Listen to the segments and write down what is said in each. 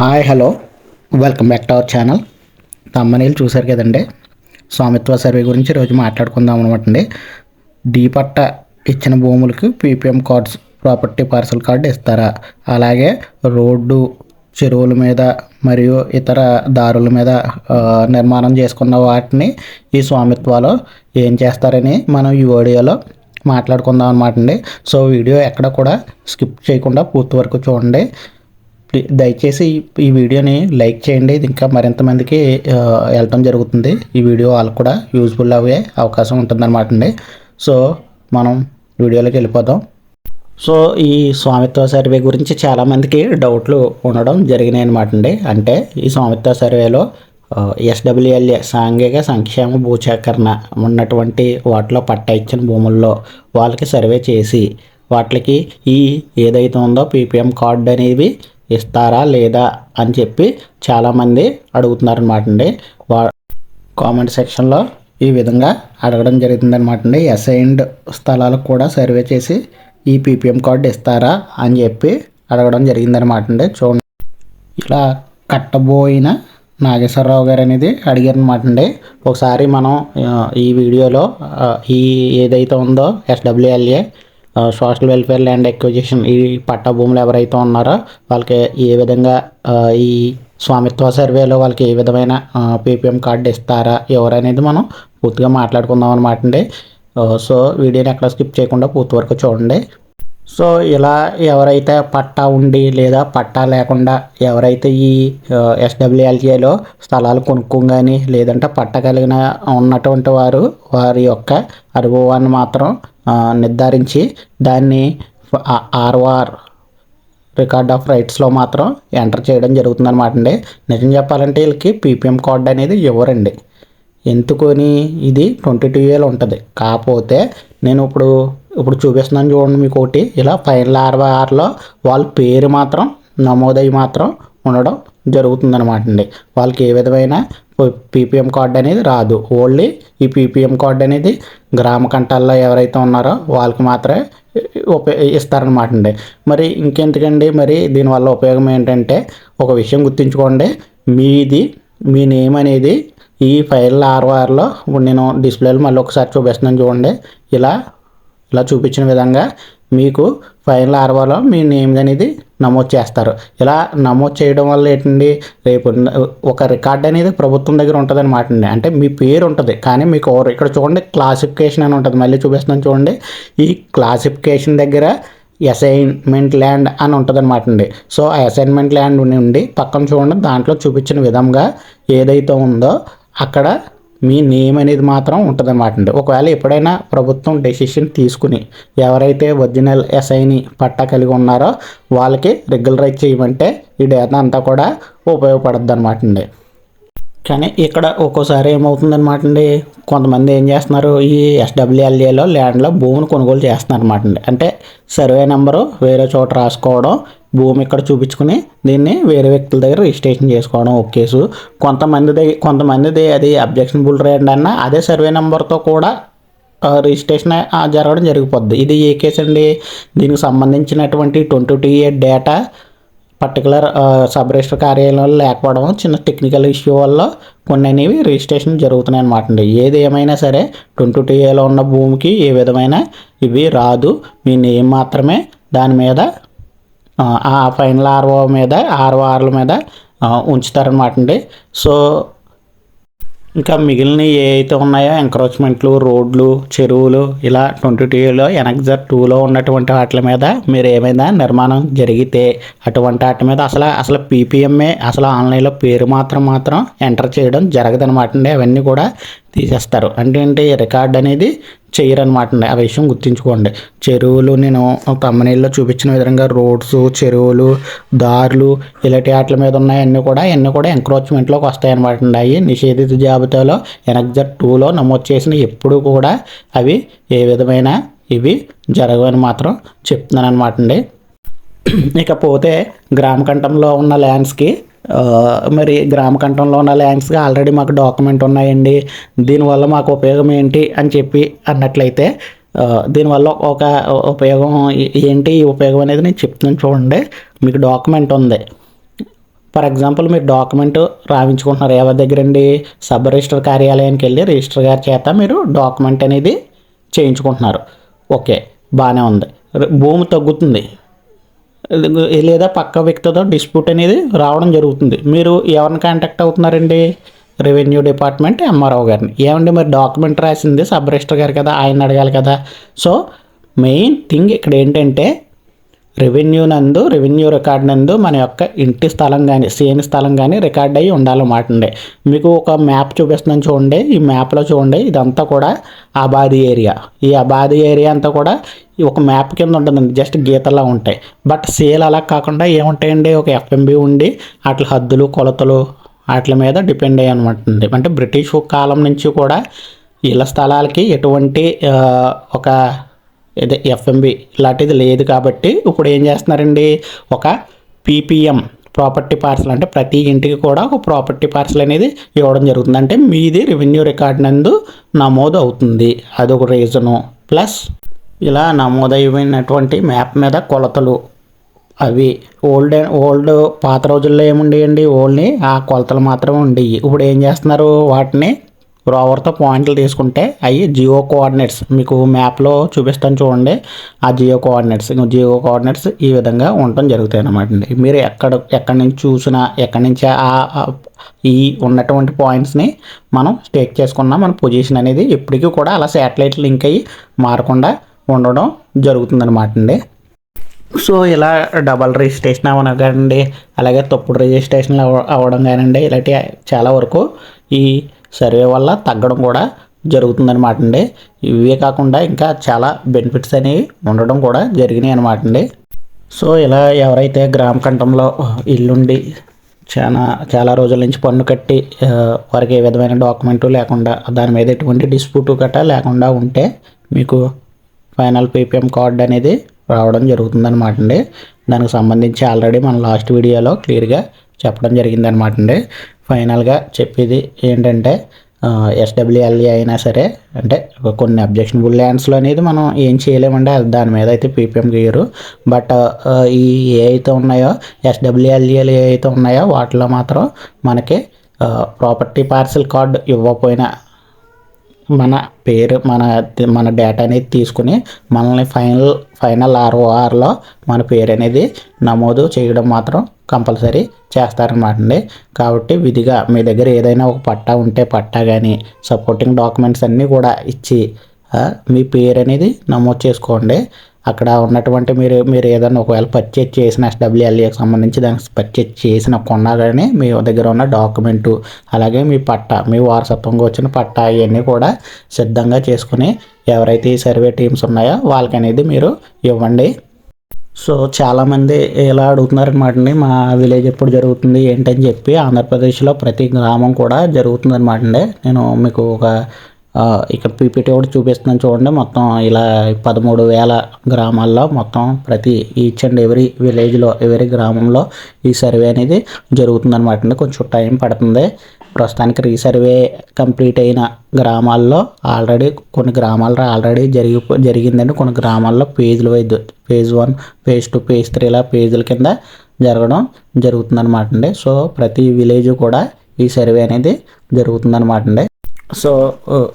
Hi hello. Welcome back to our channel తమ్మనీళ్ళు చూశారు కదండి. Swamitva survey గురించి రోజు మాట్లాడుకుందాం అనమాట అండి డీపట్ట ఇచ్చిన భూములకు PPM cards property parcel card ఇస్తారా? అలాగే రోడ్డు చెరువుల మీద మరియు ఇతర దారుల మీద నిర్మాణం చేసుకున్న వాటిని ఈ స్వామిత్వాలో ఏం చేస్తారని మనం ఈ వీడియోలో మాట్లాడుకుందాం అనమాట అండి సో వీడియో ఎక్కడ కూడా స్కిప్ చేయకుండా పూర్తి వరకు చూడండి. దయచేసి ఈ- వీడియోని లైక్ చేయండి. ఇది ఇంకా మరింత మందికి వెళ్ళటం జరుగుతుంది. ఈ వీడియో వాళ్ళకు కూడా యూజ్ఫుల్ అయ్యే అవకాశం ఉంటుందన్నమాట అండి. సో మనం వీడియోలోకి వెళ్ళిపోదాం. సో ఈ స్వామిత్వ సర్వే గురించి చాలామందికి డౌట్లు ఉండడం జరిగినాయి అనమాట అండి. అంటే ఈ స్వామిత్వ సర్వేలో ఎస్డబ్ల్యూఎల్ఏ సాంఘిక సంక్షేమ భూసేకరణ ఉన్నటువంటి వాటిలో పట్ట ఇచ్చిన భూముల్లో వాళ్ళకి సర్వే చేసి వాటికి ఈ ఏదైతే ఉందో పీపీఎం కార్డు అనేవి ఇస్తారా లేదా అని చెప్పి చాలామంది అడుగుతున్నారనమాట అండి. వా కామెంట్ సెక్షన్లో ఈ విధంగా అడగడం జరుగుతుందనమాట అండి. అసైన్డ్ స్థలాలకు కూడా సర్వే చేసి ఈ పీపీఎం కార్డు ఇస్తారా అని చెప్పి అడగడం జరిగిందనమాట అండి. చూడండి. ఇలా కట్టబోయిన నాగేశ్వరరావు గారు అనేది అడిగారనమాట అండి. ఒకసారి మనం ఈ వీడియోలో ఈ ఏదైతే ఉందో SWLA social welfare land acquisition ఈ పట్టా భూములు ఎవరైతే ఉన్నారో వాళ్ళకి ఏ విధంగా ఈ స్వామిత్వ సర్వేలో వాళ్ళకి ఏ విధమైన పేపీఎం కార్డు ఇస్తారా ఎవరనేది మనం పూర్తిగా మాట్లాడుకుందాం అనమాట అండి. సో వీడియోని ఎక్కడ స్కిప్ చేయకుండా పూర్తి వరకు చూడండి. సో ఇలా ఎవరైతే పట్టా ఉండి లేదా పట్టా లేకుండా ఎవరైతే ఈ ఎస్డబ్ల్యూఎల్జేలో స్థలాలు కొనుక్కోగాని లేదంటే పట్ట కలిగిన ఉన్నటువంటి వారు వారి యొక్క అనుభవాన్ని మాత్రం నిర్ధారించి దాన్ని ఆర్ఓఆర్ రికార్డ్ ఆఫ్ రైట్స్లో మాత్రం ఎంటర్ చేయడం జరుగుతుందన్నమాట అండి. నిజం చెప్పాలంటే వీళ్ళకి పీపీఎం కార్డ్ అనేది ఇవ్వరండి. ఎందుకని? ఇది ట్వంటీ టూ ఇయర్లు ఉంటుంది. కాకపోతే నేను ఇప్పుడు ఇప్పుడు చూపిస్తున్నాను చూడండి మీకు ఒకటి ఇలా ఫైనల్ అరవై వాళ్ళ పేరు మాత్రం నమోదయ్యి మాత్రం ఉండడం జరుగుతుందనమాట అండి. వాళ్ళకి ఏ విధమైన పీపీఎం కార్డు అనేది రాదు. ఓన్లీ ఈ పీపీఎం కార్డు అనేది గ్రామ కంటాల్లో ఎవరైతే ఉన్నారో వాళ్ళకి మాత్రమే ఉపయోగ ఇస్తారనమాట అండి. మరి ఇంకెందుకండి? మరి దీనివల్ల ఉపయోగం ఏంటంటే ఒక విషయం గుర్తుంచుకోండి. మీది మీ నేమ్ అనేది ఈ ఫైల్ ఆర్ఓఆర్లో నేను డిస్ప్లేలో మళ్ళీ ఒకసారి చూపిస్తున్నాను చూడండి. ఇలా ఇలా చూపించిన విధంగా మీకు ఫైనల్ ఆర్వాలో మీ నేమ్ అనేది నమోదు చేస్తారు. ఇలా నమోదు చేయడం వల్ల ఏంటండి? రేపు ఒక రికార్డ్ అనేది ప్రభుత్వం దగ్గర ఉంటుంది అనమాట అండి. అంటే మీ పేరు ఉంటుంది కానీ మీకు ఓవర్- ఇక్కడ చూడండి క్లాసిఫికేషన్ అని ఉంటుంది. మళ్ళీ చూపిస్తున్నాను చూడండి. ఈ క్లాసిఫికేషన్ దగ్గర అసైన్మెంట్ ల్యాండ్ అని ఉంటుంది అనమాట అండి. సో ఆ అసైన్మెంట్ ల్యాండ్ నుండి పక్కన చూడండి దాంట్లో చూపించిన విధంగా ఏదైతే ఉందో అక్కడ మీ నేమ్ అనేది మాత్రం ఉంటుందన్నమాట అండి. ఒకవేళ ఎప్పుడైనా ప్రభుత్వం డెసిషన్ తీసుకుని ఎవరైతే ఒరిజినల్ ఎస్ఐని పట్టా కలిగి ఉన్నారో వాళ్ళకి రెగ్యులరైజ్ చేయమంటే ఈ డేటా అంతా కూడా ఉపయోగపడుద్ది అనమాట అండి. కానీ ఇక్కడ ఒక్కోసారి ఏమవుతుందన్నమాట అండి కొంతమంది ఏం చేస్తున్నారు ఈ ఎస్డబ్ల్యూఎల్ఏలో ల్యాండ్లో భూమిని కొనుగోలు చేస్తున్నారు అనమాట అండి. అంటే సర్వే నెంబరు వేరే చోట రాసుకోవడం భూమి ఇక్కడ చూపించుకుని దీన్ని వేరే వ్యక్తుల దగ్గర రిజిస్ట్రేషన్ చేసుకోవడం ఒక కేసు. కొంతమంది దగ్గర కొంతమందిది అది అబ్జెక్షన్బుల్ రేట్ అన్న అదే సర్వే నెంబర్తో కూడా రిజిస్ట్రేషన్ జరగడం జరిగిపోద్ది. ఇది ఏ కేసు అండి దీనికి సంబంధించినటువంటి twenty two year data particular sub register కార్యాలయంలో లేకపోవడం చిన్న టెక్నికల్ ఇష్యూ వల్ల కొన్ని అనేవి రిజిస్ట్రేషన్ జరుగుతున్నాయి అనమాట అండి. ఏది ఏమైనా సరే ట్వంటీ టూ ఏలో ఉన్న భూమికి ఏ విధమైన ఇవి రాదు. మీ నేమ్ మాత్రమే దాని మీద ఆ, ఫైనల్ ఆర్ఓ మీద ఆర్ఓ ఆర్ల మీద ఉంచుతారనమాట అండి. సో ఇంకా మిగిలిన ఏ అయితే ఉన్నాయో ఎంక్రోచ్మెంట్లు రోడ్లు చెరువులు ఇలా ట్వంటీ టూలో ఎనక్జర్ టూలో ఉన్నటువంటి వాటి మీద మీరు ఏమైనా నిర్మాణం జరిగితే అటువంటి వాటి మీద అసలు అసలు పీపీఎంఏ అసలు ఆన్లైన్లో పేరు మాత్రం మాత్రం ఎంటర్ చేయడం జరగదనమాట అండి. అవన్నీ కూడా తీసేస్తారు. అంటే ఏంటి రికార్డ్ అనేది చేయరనమాట అండి ఆ విషయం గుర్తుంచుకోండి. చెరువులు నేను తమ్మనీళ్ళలో చూపించిన విధంగా రోడ్స్ చెరువులు దారులు ఇలాంటి వాటి మీద ఉన్నాయన్నీ కూడా అన్నీ కూడా ఎంక్రోచ్మెంట్లోకి వస్తాయన్నమాట అండి అవి నిషేధిత జాబితాలో ఎనక్జర్ టూలో నమోదు చేసిన ఎప్పుడు కూడా అవి ఏ విధమైన ఇవి జరగవని మాత్రం చెప్తున్నాను అనమాట అండి ఇకపోతే గ్రామకంఠంలో ఉన్న ల్యాండ్స్కి మరి గ్రామ కంఠంలో ఉన్న ల్యాండ్స్గా ఆల్రెడీ మాకు డాక్యుమెంట్ ఉన్నాయండి. దీనివల్ల మాకు ఉపయోగం ఏంటి అని చెప్పి అన్నట్లయితే దీనివల్ల ఒక ఉపయోగం ఏంటి ఈ ఉపయోగం అనేది నేను చెప్తున్నాను చూడండి. మీకు డాక్యుమెంట్ ఉంది. ఫర్ ఎగ్జాంపుల్ మీరు డాక్యుమెంట్ రాయించుకుంటున్నారు. ఎవరి దగ్గర అండి సబ్ రిజిస్టర్ కార్యాలయానికి వెళ్ళి రిజిస్టర్ గారి చేత మీరు డాక్యుమెంట్ అనేది చేయించుకుంటున్నారు. ఓకే బాగానే ఉంది. భూమి తగ్గుతుంది. లేదా పక్క వ్యక్తితో డిస్ప్యూట్ అనేది రావడం జరుగుతుంది. మీరు ఎవరిని కాంటాక్ట్ అవుతున్నారండి? రెవెన్యూ డిపార్ట్మెంట్ ఎంఆర్ఓ గారిని. ఏమండి మరి డాక్యుమెంట్ రాసింది? సబ్ రిజిస్టర్ గారు కదా ఆయన అడగాలి కదా. సో మెయిన్ థింగ్ ఇక్కడ ఏంటంటే రెవెన్యూ నందు రెవెన్యూ రికార్డ్ నందు మన యొక్క ఇంటి స్థలం కానీ సేమ్ స్థలం కానీ రికార్డ్ అయ్యి ఉండాలన్నమాట అండి. మీకు ఒక మ్యాప్ చూపిస్తున్నాను చూడండి. ఈ మ్యాప్లో చూడండి. ఇదంతా కూడా అబాది ఏరియా. ఈ అబాది ఏరియా అంతా కూడా ఒక మ్యాప్ కింద ఉంటుందండి జస్ట్ గీతలా ఉంటాయి. బట్ సేల్ అలా కాకుండా ఏముంటాయండి? ఒక ఎఫ్ఎంబి ఉండి అట్ల హద్దులు కొలతలు వాటి మీద డిపెండ్ అయ్యి అనమాట అండి. అంటే బ్రిటిష్ కాలం నుంచి కూడా ఇళ్ళ స్థలాలకి ఎటువంటి ఒక ఇది ఎఫ్ఎంబి ఇలాంటిది లేదు కాబట్టి ఇప్పుడు ఏం చేస్తున్నారండి? ఒక పీపీఎం ప్రాపర్టీ పార్సల్ అంటే ప్రతి ఇంటికి కూడా ఒక ప్రాపర్టీ పార్సల్ అనేది ఇవ్వడం జరుగుతుంది. అంటే మీది రెవెన్యూ రికార్డ్ నందు నమోదు అవుతుంది. అదొక రీజను ప్లస్ ఇలా నమోదైనటువంటి మ్యాప్ మీద కొలతలు. అవి ఓల్డ్ ఓల్డ్ పాత రోజుల్లో ఏముండేయండి? ఓన్లీ ఆ కొలతలు మాత్రమే ఉండేవి ఇప్పుడు ఏం చేస్తున్నారు? వాటిని రోవర్తో పాయింట్లు తీసుకుంటే అవి జియో కోఆర్డినేట్స్. మీకు మ్యాప్లో చూపిస్తాను చూడండి. ఆ జియో కోఆర్డినేట్స్. జియో కోఆర్డినేట్స్ ఈ విధంగా ఉండటం జరుగుతాయి అన్నమాట అండి. మీరు ఎక్కడ ఎక్కడి నుంచి చూసినా ఎక్కడి నుంచి ఆ ఈ ఉన్నటువంటి పాయింట్స్ని మనం స్టేక్ చేసుకున్న మన పొజిషన్ అనేది ఎప్పటికీ కూడా అలా శాటిలైట్ లింక్ అయ్యి మారకుండా ఉండడం జరుగుతుందన్నమాట అండి. సో ఇలా డబల్ రిజిస్ట్రేషన్ అవ్వడం కానివ్వండి అలాగే తప్పుడు రిజిస్ట్రేషన్లు అవ్వడం కానివ్వండి ఇలాంటి చాలా వరకు ఈ సర్వే వల్ల తగ్గడం కూడా జరుగుతుందన్నమాట అండి. ఇవే కాకుండా ఇంకా చాలా బెనిఫిట్స్ అనేవి ఉండడం కూడా జరిగినాయి అనమాట అండి. సో ఇలా ఎవరైతే గ్రామ కంఠంలో ఇల్లుండి చాలా చాలా రోజుల నుంచి పన్ను కట్టి వారికి ఏ విధమైన డాక్యుమెంటు లేకుండా దాని మీద ఎటువంటి డిస్ప్యూట్ గట్రా లేకుండా ఉంటే మీకు ఫైనల్ పేపిఎం కార్డ్ అనేది రావడం జరుగుతుందన్నమాట అండి. దానికి సంబంధించి ఆల్రెడీ మన లాస్ట్ వీడియోలో క్లియర్గా చెప్పడం జరిగిందనమాట అండి. ఫైనల్గా చెప్పేది ఏంటంటే ఎస్డబ్ల్యూఎల్ఏ అయినా సరే అంటే కొన్ని అబ్జెక్షనబుల్ ల్యాండ్స్లో అనేది మనం ఏం చేయలేమంటే దాని మీద అయితే పీపీఎం గీయరు. బట్ ఈ ఏ అయితే ఉన్నాయో ఎస్డబ్ల్యూఎల్ఏలు ఏ అయితే ఉన్నాయో వాటిలో మాత్రం మనకి ప్రాపర్టీ పార్సల్ కార్డు ఇవ్వకపోయినా మన పేరు మన మన డేటా అనేది తీసుకుని మనల్ని ఫైనల్ ఫైనల్ ఆర్ఓఆర్లో మన పేరు అనేది నమోదు చేయడం మాత్రం కంపల్సరీ చేస్తారనమాట అండి. కాబట్టి విధిగా మీ దగ్గర ఏదైనా ఒక పట్టా ఉంటే పట్టా కానీ సపోర్టింగ్ డాక్యుమెంట్స్ అన్నీ కూడా ఇచ్చి మీ పేరు అనేది నమోదు చేసుకోండి. అక్కడ ఉన్నటువంటి మీరు మీరు ఏదైనా ఒకవేళ పర్చేజ్ చేసిన ఎస్డబ్ల్యూఎల్ఏకి సంబంధించి దానికి పర్చేజ్ చేసిన కొన్నా కానీ మీ దగ్గర ఉన్న డాక్యుమెంటు అలాగే మీ పట్టా మీ వారసత్వంగా వచ్చిన పట్టా ఇవన్నీ కూడా సిద్ధంగా చేసుకుని ఎవరైతే ఈ సర్వే టీమ్స్ ఉన్నాయో వాళ్ళకి అనేది మీరు ఇవ్వండి. సో చాలామంది ఇలా అడుగుతున్నారనమాటండి మా విలేజ్ ఎప్పుడు జరుగుతుంది ఏంటని చెప్పి ఆంధ్రప్రదేశ్లో ప్రతి గ్రామం కూడా జరుగుతుంది అనమాట అండి నేను మీకు ఒక ఇక్కడ పీపీటీ కూడా చూపిస్తున్నాను చూడండి. మొత్తం ఇలా పదమూడు వేల గ్రామాల్లో మొత్తం ప్రతి ఈచ్ అండ్ ఎవరీ విలేజ్లో ఎవరీ గ్రామంలో ఈ సర్వే అనేది జరుగుతుందన్నమాట అండి. కొంచెం టైం పడుతుంది. ప్రస్తుతానికి రీసర్వే కంప్లీట్ అయిన గ్రామాల్లో ఆల్రెడీ కొన్ని గ్రామాల్లో ఆల్రెడీ జరిగి జరిగిందండి. కొన్ని గ్రామాల్లో పేజీలు వైద్య page one page two page three ఇలా పేజీల కింద జరగడం జరుగుతుందన్నమాట అండి. సో ప్రతి విలేజ్ కూడా ఈ సర్వే అనేది జరుగుతుందన్నమాట అండి. సో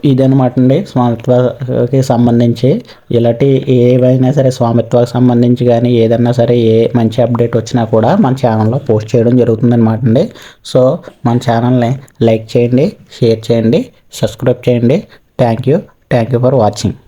ఇదనమాట అండి స్వామిత్వకి సంబంధించి ఇలాంటి ఏవైనా సరే స్వామిత్వకి సంబంధించి కానీ ఏదైనా సరే ఏ మంచి అప్డేట్ వచ్చినా కూడా మన ఛానల్లో పోస్ట్ చేయడం జరుగుతుందనమాట అండి సో మన ఛానల్ని లైక్ చేయండి షేర్ చేయండి సబ్స్క్రైబ్ చేయండి. Thank you. Thank you for watching.